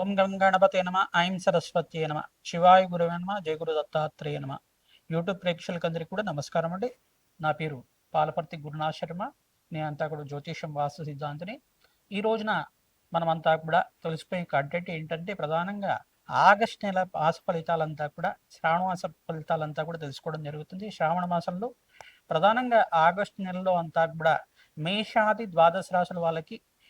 ఓం గం గణపతే నమ ఐం సరస్వతి నమ శివాయ గురువే నమ జయ గురు దత్తాత్రేయ నమ. యూట్యూబ్ ప్రేక్షకులందరికీ కూడా నమస్కారం అండి. నా పేరు పాలపర్తి గురునాథ్ శర్మ. నేనంతా కూడా జ్యోతిషం వాస్తు సిద్ధాంతిని. ఈ రోజున మనమంతా కూడా తెలిసిపోయే కంటెంట్ ఏంటంటే ప్రధానంగా ఆగస్ట్ నెల మాస ఫలితాలంతా కూడా శ్రావణ మాస ఫలితాలంతా కూడా తెలుసుకోవడం జరుగుతుంది. శ్రావణ మాసంలో ప్రధానంగా ఆగస్ట్ నెలలో అంతా కూడా మేషాది ద్వాదశ రాశుల వాళ్ళకి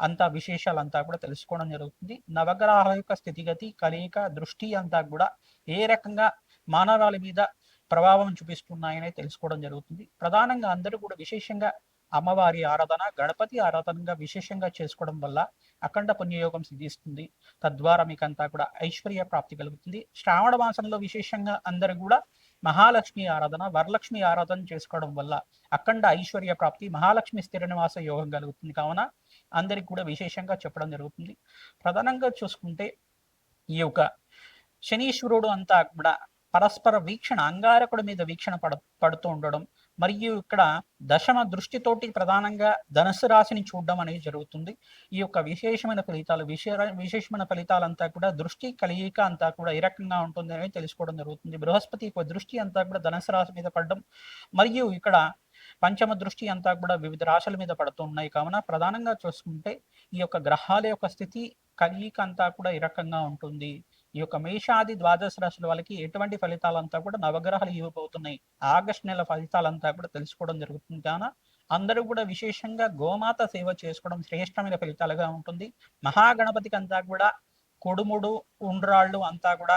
అంతా విశేషాలంతా కూడా తెలుసుకోవడం జరుగుతుంది. నవగ్రహాల యొక్క స్థితిగతి కలయిక దృష్టి అంతా కూడా ఏ రకంగా మానవాళి మీద ప్రభావం చూపిస్తున్నాయని తెలుసుకోవడం జరుగుతుంది. ప్రధానంగా అందరూ కూడా విశేషంగా అమ్మవారి ఆరాధన గణపతి ఆరాధనగా విశేషంగా చేసుకోవడం వల్ల అఖండ పుణ్యయోగం సిద్ధిస్తుంది. తద్వారా మీకంతా కూడా ఐశ్వర్య ప్రాప్తి కలుగుతుంది. శ్రావణ మాసంలో విశేషంగా అందరూ కూడా మహాలక్ష్మి ఆరాధన వరలక్ష్మి ఆరాధన చేసుకోవడం వల్ల అఖండ ఐశ్వర్య ప్రాప్తి మహాలక్ష్మి స్థిర నివాస యోగం కలుగుతుంది. కావున అందరికి కూడా విశేషంగా చెప్పడం జరుగుతుంది. ప్రధానంగా చూసుకుంటే ఈ యొక్క శనీశ్వరుడు అంతా కూడా పరస్పర వీక్షణ అంగారకుడి మీద వీక్షణ పడ పడుతూ ఉండడం మరియు ఇక్కడ దశమ దృష్టితోటి ప్రధానంగా ధనుసు రాశిని చూడడం అనేది జరుగుతుంది. ఈ యొక్క విశేషమైన ఫలితాలు విశే విశేషమైన ఫలితాలంతా కూడా దృష్టి కలియిక అంతా కూడా ఏ రకంగా ఉంటుంది అనేది తెలుసుకోవడం జరుగుతుంది. బృహస్పతి యొక్క దృష్టి అంతా కూడా ధనుసు రాశి మీద పడడం మరియు ఇక్కడ పంచమ దృష్టి అంతా కూడా వివిధ రాశుల మీద పడుతున్నాయి కావున ప్రధానంగా చూసుకుంటే ఈ యొక్క గ్రహాల యొక్క స్థితి కలియిక అంతా కూడా ఈ రకంగా ఉంటుంది. ఈ యొక్క మేషాది ద్వాదశ రాశుల వాళ్ళకి ఎటువంటి ఫలితాలంతా కూడా నవగ్రహాలు ఇవ్వబోతున్నాయి. ఆగస్ట్ నెల ఫలితాలంతా కూడా తెలుసుకోవడం జరుగుతుంది. కావున అందరూ కూడా విశేషంగా గోమాత సేవ చేసుకోవడం శ్రేష్టమైన ఫలితాలుగా ఉంటుంది. మహాగణపతికి అంతా కూడా కొడుముడు ఉండ్రాళ్ళు అంతా కూడా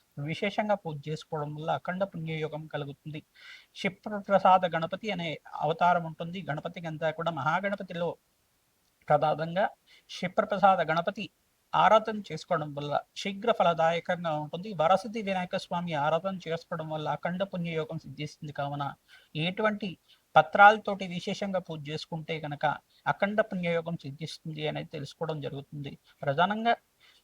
విశేషంగా పూజ చేసుకోవడం వల్ల అఖండ పుణ్యయోగం కలుగుతుంది. క్షిప్రప్రసాద గణపతి అనే అవతారం ఉంటుంది. గణపతికి అంతా కూడా మహాగణపతిలో ప్రధానంగా క్షిప్రప్రసాద గణపతి ఆరాధన చేసుకోవడం వల్ల శీఘ్ర ఫలదాయకంగా ఉంటుంది. వరసిద్ధి వినాయక స్వామి ఆరాధన చేసుకోవడం వల్ల అఖండ పుణ్యయోగం సిద్ధిస్తుంది కావున ఎటువంటి పత్రాలతోటి విశేషంగా పూజ చేసుకుంటే కనుక అఖండ పుణ్యయోగం సిద్ధిస్తుంది అనేది తెలుసుకోవడం జరుగుతుంది. ప్రధానంగా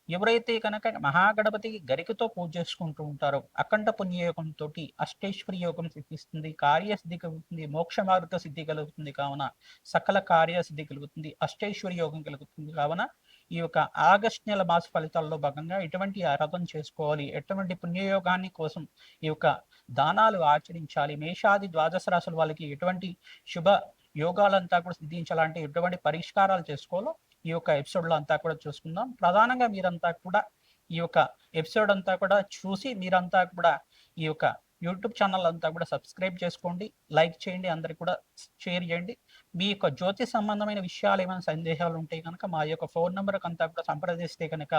ఎవరైతే కనుక మహాగణపతి గరికతో పూజ చేసుకుంటూ ఉంటారో అఖండ పుణ్యయోగంతో అష్టేశ్వరి యోగం సిద్ధిస్తుంది కార్యసిద్ధి కలుగుతుంది మోక్ష మార్గ సిద్ధి కలుగుతుంది కావున సకల కార్యసిద్ధి కలుగుతుంది అష్టేశ్వరి యోగం కలుగుతుంది కావున ఈ యొక్క ఆగస్ట్ నెల మాస ఫలితాల్లో భాగంగా ఎటువంటి ఆరాధన చేసుకోవాలి ఎటువంటి పుణ్యయోగాన్ని కోసం ఈ యొక్క దానాలు ఆచరించాలి మేషాది ద్వాదశ రాశుల వాళ్ళకి ఎటువంటి శుభ యోగాలంతా కూడా సిద్ధించాలంటే ఎటువంటి పరిష్కారాలు చేసుకోవాలో ఈ యొక్క ఎపిసోడ్లో అంతా కూడా చూసుకుందాం. ప్రధానంగా మీరంతా కూడా ఈ యొక్క ఎపిసోడ్ అంతా కూడా చూసి మీరంతా కూడా ఈ యొక్క యూట్యూబ్ ఛానల్ అంతా కూడా సబ్స్క్రైబ్ చేసుకోండి. లైక్ చేయండి. అందరికి కూడా షేర్ చేయండి. మీ యొక్క జ్యోతి సంబంధమైన విషయాలు ఏమైనా సందేహాలు ఉంటే కనుక మా యొక్క ఫోన్ నెంబర్కి అంతా కూడా సంప్రదిస్తే కనుక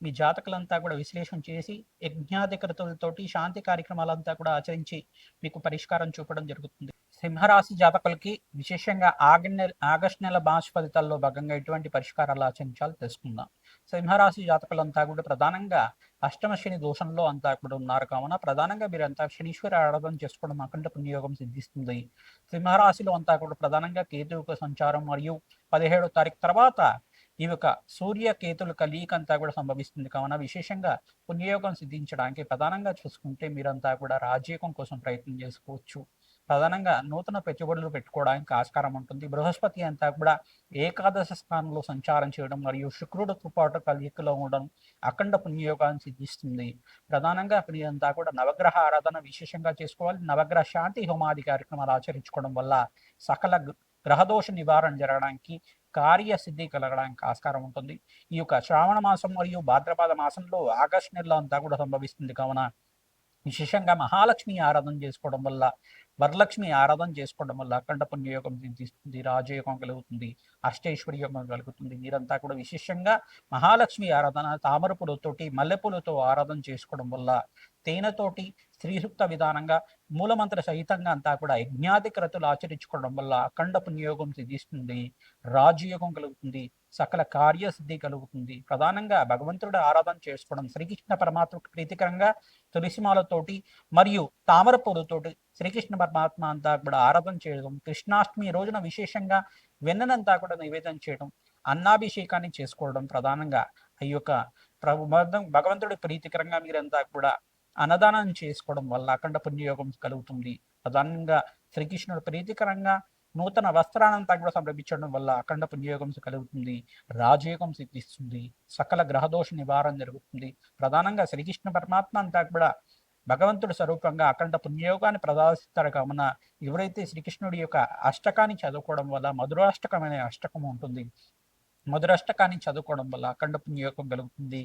మీ జాతకులంతా కూడా విశ్లేషణ చేసి యజ్ఞాధికృతులతోటి శాంతి కార్యక్రమాలంతా కూడా ఆచరించి మీకు పరిష్కారం చూపడం జరుగుతుంది. సింహరాశి జాతకులకి విశేషంగా ఆగ ఆగస్ట్ నెల మాస ఫలితాల్లో భాగంగా ఎటువంటి పరిష్కారాలు ఆచరించాలో తెలుసుకుందాం. సింహరాశి జాతకులంతా కూడా ప్రధానంగా అష్టమ శని దోషంలో అంతా కూడా ఉన్నారు. కావున ప్రధానంగా మీరు అంతా శనీశ్వర ఆరాధన చేసుకోవడం అఖండ పుణ్యయోగం సిద్ధిస్తుంది. సింహరాశిలో అంతా కూడా ప్రధానంగా కేతువుక సంచారం మరియు పదిహేడో తారీఖు తర్వాత ఈ యొక్క సూర్య కేతుల కలీక అంతా కూడా సంభవిస్తుంది. కావున విశేషంగా పుణ్యయోగం సిద్ధించడానికి ప్రధానంగా చూసుకుంటే మీరంతా కూడా రాజయోగం కోసం ప్రయత్నం చేసుకోవచ్చు. ప్రధానంగా నూతన పెట్టుబడులు పెట్టుకోవడానికి ఆస్కారం ఉంటుంది. బృహస్పతి అంతా కూడా ఏకాదశ స్థానంలో సంచారం చేయడం మరియు శుక్రుడితో పాటు కలియకలో ఉండడం అఖండ పుణ్యయోగాన్ని సిద్ధిస్తుంది. ప్రధానంగా అంతా కూడా నవగ్రహ ఆరాధన విశేషంగా చేసుకోవాలి. నవగ్రహ శాంతి హోమాది కార్యక్రమాలు ఆచరించుకోవడం వల్ల సకల గ్రహదోష నివారణ జరగడానికి కార్యసిద్ధి కలగడానికి ఆస్కారం ఉంటుంది. ఈ యొక్క శ్రావణ మాసం మరియు భాద్రపాద మాసంలో ఆగస్ట్ నెలలో అంతా కూడా సంభవిస్తుంది కావున విశేషంగా మహాలక్ష్మి ఆరాధన చేసుకోవడం వల్ల వరలక్ష్మి ఆరాధన చేసుకోవడం వల్ల అఖండ పుణ్యయోగం సిద్ధిస్తుంది రాజయోగం కలుగుతుంది అష్టైశ్వర్య యోగం కలుగుతుంది. మీరంతా కూడా విశేషంగా మహాలక్ష్మి ఆరాధన తామరపులతోటి మల్లెపూలతో ఆరాధన చేసుకోవడం వల్ల తేనెతోటి స్త్రీసూక్త విధానంగా మూలమంత్ర సహితంగా అంతా కూడా యజ్ఞాధికరతులు ఆచరించుకోవడం వల్ల అఖండ పుణ్యయోగం సిద్ధిస్తుంది రాజయోగం కలుగుతుంది సకల కార్యసిద్ధి కలుగుతుంది. ప్రధానంగా భగవంతుడు ఆరాధన చేసుకోవడం శ్రీకృష్ణ పరమాత్మకు ప్రీతికరంగా తులసిమాలతోటి మరియు తామర పూలతోటి శ్రీకృష్ణ పరమాత్మ అంతా కూడా ఆరాధన చేయడం కృష్ణాష్టమి రోజున విశేషంగా వెన్ననంతా కూడా నివేదన చేయడం అన్నాభిషేకాన్ని చేసుకోవడం ప్రధానంగా. ఈ యొక్క ప్రభు భగవంతుడి ప్రీతికరంగా మీరంతా కూడా అన్నదానం చేసుకోవడం వల్ల అఖండ పుణ్యయోగం కలుగుతుంది. ప్రధానంగా శ్రీకృష్ణుడు ప్రీతికరంగా నూతన వస్త్రాలను కూడా సంరభించడం వల్ల అఖండ పుణ్యయోగం కలుగుతుంది. రాజయోగం సిద్ధిస్తుంది. సకల గ్రహదోష నివారణ జరుగుతుంది. ప్రధానంగా శ్రీకృష్ణ పరమాత్మ అంతా కూడా భగవంతుడు స్వరూపంగా అఖండ పుణ్యయోగాన్ని ప్రదర్శిస్తారు. కావున ఎవరైతే శ్రీకృష్ణుడి యొక్క అష్టకాన్ని చదువుకోవడం వల్ల మధురాష్టకమైన అష్టకం ఉంటుంది. మధురాష్టకాన్ని చదువుకోవడం వల్ల అఖండ పుణ్యయోగం కలుగుతుంది.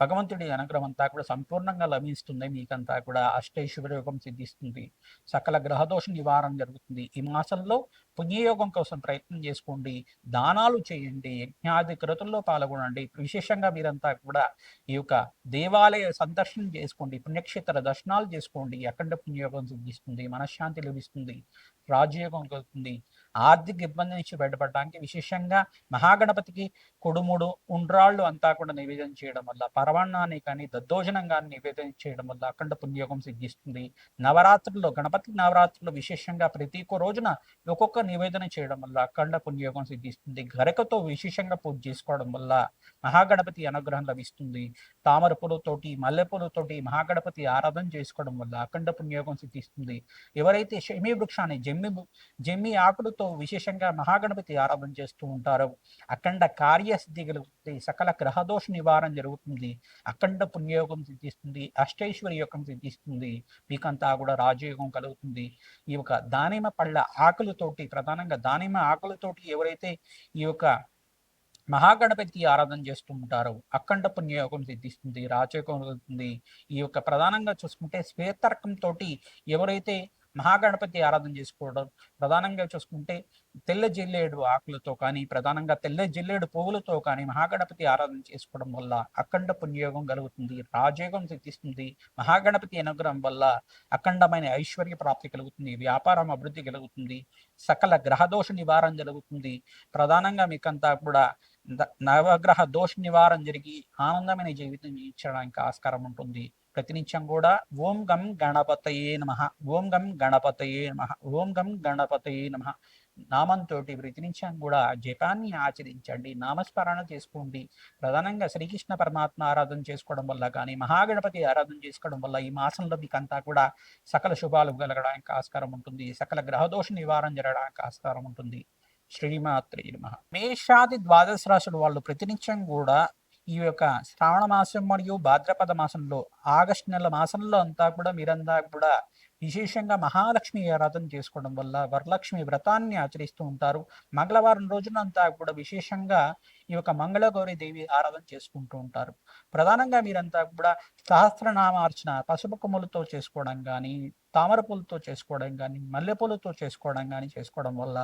భగవంతుడి అనుగ్రహం అంతా కూడా సంపూర్ణంగా లభిస్తుంది. మీకంతా కూడా అష్టైశ్వర్యోగం సిద్ధిస్తుంది. సకల గ్రహదోష నివారణ జరుగుతుంది. ఈ మాసంలో పుణ్యయోగం కోసం ప్రయత్నం చేసుకోండి. దానాలు చేయండి. యజ్ఞాది క్రతుల్లో పాల్గొనండి. విశేషంగా మీరంతా కూడా ఈ యొక్క దేవాలయ సందర్శనం చేసుకోండి. పుణ్యక్షేత్ర దర్శనాలు చేసుకోండి. అఖండ పుణ్యయోగం సిద్ధిస్తుంది. మనశ్శాంతి లభిస్తుంది. రాజయోగం కలుగుతుంది. ఆర్థిక ఇబ్బంది నుంచి బయటపడడానికి విశేషంగా మహాగణపతికి కొడుముడు ఉండ్రాళ్ళు అంతా కూడా నివేదన చేయడం వల్ల పరవాణాన్ని కానీ దద్దోజనం కానీ నివేదన చేయడం వల్ల అఖండ పుణ్యోగం సిద్ధిస్తుంది. నవరాత్రుల్లో గణపతి నవరాత్రులు విశేషంగా ప్రతి ఒక్క రోజున ఒక్కొక్క నివేదన చేయడం వల్ల అఖండ పుణ్యయోగం సిద్ధిస్తుంది. గరకతో విశేషంగా పూజ చేసుకోవడం వల్ల మహాగణపతి అనుగ్రహం లభిస్తుంది. తామర పూలతోటి మల్లెపూలతోటి మహాగణపతి ఆరాధన చేసుకోవడం వల్ల అఖండ పుణ్యయోగం సిద్ధిస్తుంది. ఎవరైతే శమీ వృక్షాన్ని జమ్మి జమ్మి ఆకులతో విశేషంగా మహాగణపతి ఆరాధన చేస్తూ ఉంటారో అఖండ కార్యసిద్ధి కలుగుతుంది సకల గ్రహదోష నివారణ జరుగుతుంది. అఖండ పుణ్యయోగం సిద్ధిస్తుంది. అష్టైశ్వర్య యోగం సిద్ధిస్తుంది. మీకంతా కూడా రాజయోగం కలుగుతుంది. ఈ యొక్క దానిమ పళ్ళ ఆకులతోటి ప్రధానంగా దానిమ్మ ఆకులతోటి ఎవరైతే ఈ యొక్క మహాగణపతి ఆరాధన చేస్తూ ఉంటారు. అఖండ పుణ్యయోగం సిద్ధిస్తుంది రాజయోగం కలుగుతుంది ఈ యొక్క ప్రధానంగా చూసుకుంటే శ్వేతర్కంతో ఎవరైతే మహాగణపతి ఆరాధన చేసుకోవడం ప్రధానంగా చూసుకుంటే తెల్ల జిల్లేడు ఆకులతో కానీ ప్రధానంగా తెల్ల జిల్లేడు పువ్వులతో కానీ మహాగణపతి ఆరాధన చేసుకోవడం వల్ల అఖండ పుణ్యయోగం కలుగుతుంది రాజయోగం సిద్ధిస్తుంది. మహాగణపతి అనుగ్రహం వల్ల అఖండమైన ఐశ్వర్య ప్రాప్తి కలుగుతుంది వ్యాపారం అభివృద్ధి కలుగుతుంది సకల గ్రహదోష నివారణ జరుగుతుంది. ప్రధానంగా మీకంతా కూడా నవగ్రహ దోష నివారణ జరిగి ఆనందమైన జీవితం జీవించడానికి ఆస్కారం ఉంటుంది. ప్రతినిత్యం కూడా ఓం గం గణపతయే నమ ఓం గం గణపతయే నమ ఓం గం గణపతయే నమ నామంతో ప్రతినిత్యం కూడా జపాన్ని ఆచరించండి నామస్మరణ చేసుకోండి. ప్రధానంగా శ్రీకృష్ణ పరమాత్మ ఆరాధన చేసుకోవడం వల్ల కానీ మహాగణపతి ఆరాధన చేసుకోవడం వల్ల ఈ మాసంలో మీకు అంతా కూడా సకల శుభాలు కలగడానికి ఆస్కారం ఉంటుంది. సకల గ్రహదోష నివారణ జరగడానికి ఆస్కారం ఉంటుంది. శ్రీమాత్రి నమ. మేషాది ద్వాదశ రాశులు వాళ్ళు ప్రతినిత్యం కూడా ఈ యొక్క శ్రావణ మాసం మరియు భాద్రపద మాసంలో ఆగస్టు నెల మాసంలో అంతా కూడా మీరంతా కూడా విశేషంగా మహాలక్ష్మి ఆరాధన చేసుకోవడం వల్ల వరలక్ష్మి వ్రతాన్ని ఆచరిస్తూ ఉంటారు. మంగళవారం రోజునంతా కూడా విశేషంగా ఈ యొక్క మంగళగౌరి దేవి ఆరాధన చేసుకుంటూ ఉంటారు. ప్రధానంగా మీరంతా కూడా సహస్రనామార్చన పసుపు కొమ్ములతో చేసుకోవడం కానీ తామర పూలతో చేసుకోవడం కానీ మల్లెపూలతో చేసుకోవడం కానీ చేసుకోవడం వల్ల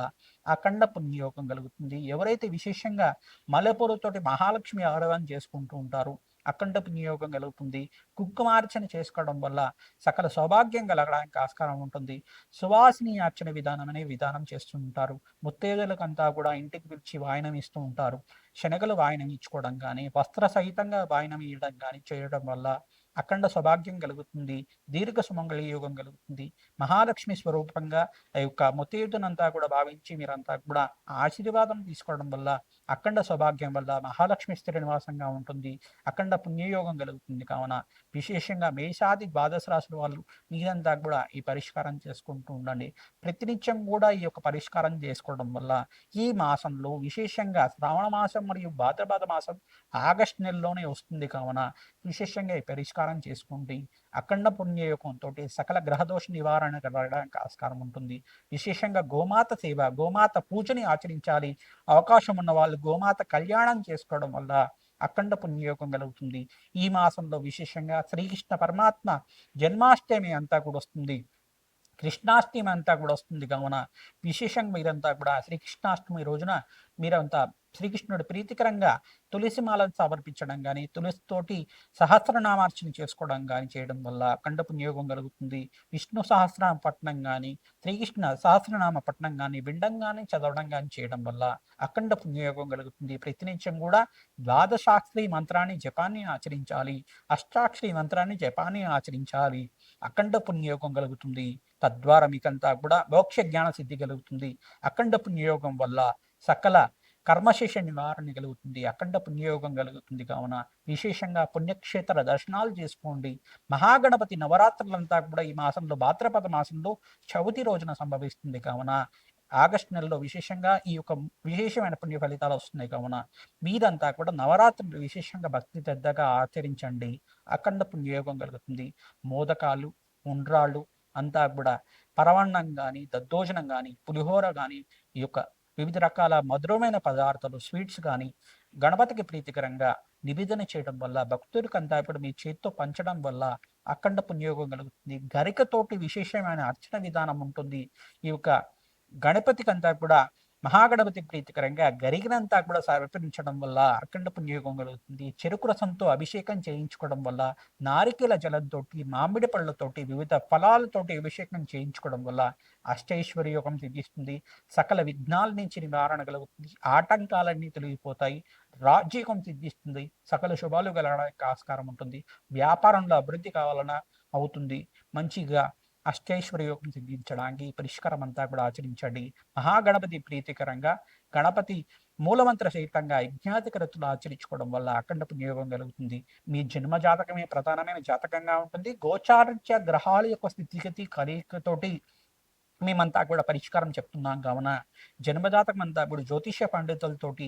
అఖండ పుణ్యయోగం కలుగుతుంది. ఎవరైతే విశేషంగా మల్లెపూలతోటి మహాలక్ష్మి ఆరాధన చేసుకుంటూ ఉంటారు అఖండ వినియోగం కలుగుతుంది. కుంకుమార్చన చేసుకోవడం వల్ల సకల సౌభాగ్యం కలగడానికి ఆస్కారం ఉంటుంది. సువాసిని అర్చన విధానం అనే విధానం చేస్తూ ఉంటారు. ముత్తేదులకంతా కూడా ఇంటికి పిలిచి వాయనం ఇస్తూ ఉంటారు. శనగలు వాయనం ఇచ్చుకోవడం కానీ వస్త్ర సహితంగా వాయనం ఇవ్వడం కానీ చేయడం వల్ల అఖండ సౌభాగ్యం కలుగుతుంది దీర్ఘ సుమంగళ యోగం కలుగుతుంది. మహాలక్ష్మి స్వరూపంగా ఆ యొక్క ముత్తేదునంతా కూడా భావించి మీరంతా కూడా ఆశీర్వాదం తీసుకోవడం వల్ల అఖండ సౌభాగ్యం వల్ల మహాలక్ష్మి స్థిర నివాసంగా ఉంటుంది. అఖండ పుణ్యయోగం కలుగుతుంది కావున. విశేషంగా మేషాది ద్వాదశ రాశుల వాళ్ళు మీరంతా కూడా ఈ పరిష్కారం చేసుకుంటూ ఉండండి. ప్రతినిత్యం కూడా ఈ యొక్క పరిష్కారం చేసుకోవడం వల్ల ఈ మాసంలో విశేషంగా శ్రావణ మాసం మరియు భాద్రపద మాసం ఆగస్టు నెలలోనే వస్తుంది కావున. విశేషంగా ఈ పరిష్కారం చేసుకుంటే అఖండ పుణ్యయోగంతో సకల గ్రహదోష నివారణ కలగడానికి ఆస్కారం ఉంటుంది. విశేషంగా గోమాత సేవ గోమాత పూజని ఆచరించాలి. అవకాశం ఉన్న వాళ్ళు గోమాత కళ్యాణం చేసుకోవడం వల్ల అఖండ పుణ్యయోగం కలుగుతుంది. ఈ మాసంలో విశేషంగా శ్రీకృష్ణ పరమాత్మ జన్మాష్టమి అంతా కూడా వస్తుంది. కృష్ణాష్టమి అంతా కూడా వస్తుంది కావున విశేషంగా మీరంతా కూడా శ్రీకృష్ణాష్టమి రోజున మీరంతా శ్రీకృష్ణుడు ప్రీతికరంగా తులసి మాలను సమర్పించడం కానీ తులసితోటి సహస్రనామార్చన చేసుకోవడం కానీ చేయడం వల్ల అఖండ పుణ్యోగం కలుగుతుంది. విష్ణు సహస్రనామ పట్టణం కానీ శ్రీకృష్ణ సహస్రనామ పట్టణం కానీ వినడం కానీ చదవడం కానీ చేయడం వల్ల అఖండ పుణ్యయోగం కలుగుతుంది. ప్రతినిత్యం కూడా ద్వాదశాక్షరి మంత్రాన్ని జపాన్ని ఆచరించాలి. అష్టాక్షరి మంత్రాన్ని జపాన్ని ఆచరించాలి. అఖండ పుణ్యయోగం కలుగుతుంది. తద్వారా మీకంతా కూడా మోక్ష జ్ఞాన సిద్ధి కలుగుతుంది అఖండ పుణ్యయోగం వల్ల సకల కర్మశేష నివారణ కలుగుతుంది. అఖండ పుణ్యయోగం కలుగుతుంది కావున విశేషంగా పుణ్యక్షేత్ర దర్శనాలు చేసుకోండి. మహాగణపతి నవరాత్రులంతా కూడా ఈ మాసంలో భాద్రపద మాసంలో చవితి రోజున సంభవిస్తుంది కావున ఆగస్టు నెలలో విశేషంగా ఈ యొక్క విశేషమైన పుణ్య ఫలితాలు వస్తున్నాయి కావున మీరంతా కూడా నవరాత్రులు విశేషంగా భక్తి శ్రద్ధగా ఆచరించండి. అఖండ పుణ్యయోగం కలుగుతుంది. మోదకాలు ఉండ్రాళ్ళు అంతా కూడా పరవన్నం కానీ దద్దోజనం కానీ పులిహోర కానీ ఈ యొక్క వివిధ రకాల మధురమైన పదార్థాలు స్వీట్స్ కానీ గణపతికి ప్రీతికరంగా నివేదన చేయడం వల్ల భక్తులకు అంతా ఇప్పుడు మీ చేత్తో పంచడం వల్ల అఖండ పుణ్యోగం కలుగుతుంది. గరికతోటి విశేషమైన అర్చన విధానం ఉంటుంది. ఈ యొక్క గణపతికి అంతా కూడా మహాగణపతి ప్రీతికరంగా గరిగినంతా కూడా సమర్పించడం వల్ల అఖండ పుణ్యోగం కలుగుతుంది. చెరుకు రసంతో అభిషేకం చేయించుకోవడం వల్ల నారికేల జలంతో మామిడి పళ్ళతోటి వివిధ ఫలాలతోటి అభిషేకం చేయించుకోవడం వల్ల అష్టైశ్వర్య యోగం సిద్ధిస్తుంది. సకల విఘ్నాల నుంచి నివారణ కలుగుతుంది. ఆటంకాలన్నీ తొలగిపోతాయి. రాజ్యకం సిద్ధిస్తుంది. సకల శుభాలు కలగడానికి ఆస్కారం ఉంటుంది. వ్యాపారంలో అభివృద్ధి కావాలన? అవుతుంది. మంచిగా అష్టేశ్వర యోగం సిద్ధించడానికి ఈ పరిష్కారం అంతా కూడా ఆచరించండి. మహాగణపతి ప్రీతికరంగా గణపతి మూలమంత్ర సహితంగా యజ్ఞాతికరతులు ఆచరించుకోవడం వల్ల అఖండ పుణ్యయోగం కలుగుతుంది. మీ జన్మ జాతకమే ప్రధానమైన జాతకంగా ఉంటుంది. గోచారత్య గ్రహాల యొక్క స్థితిగతి కలయికతోటి మేమంతా కూడా పరిష్కారం చెప్తున్నాం. కావున జన్మజాతకం అంతా కూడా జ్యోతిష్య పండితులతోటి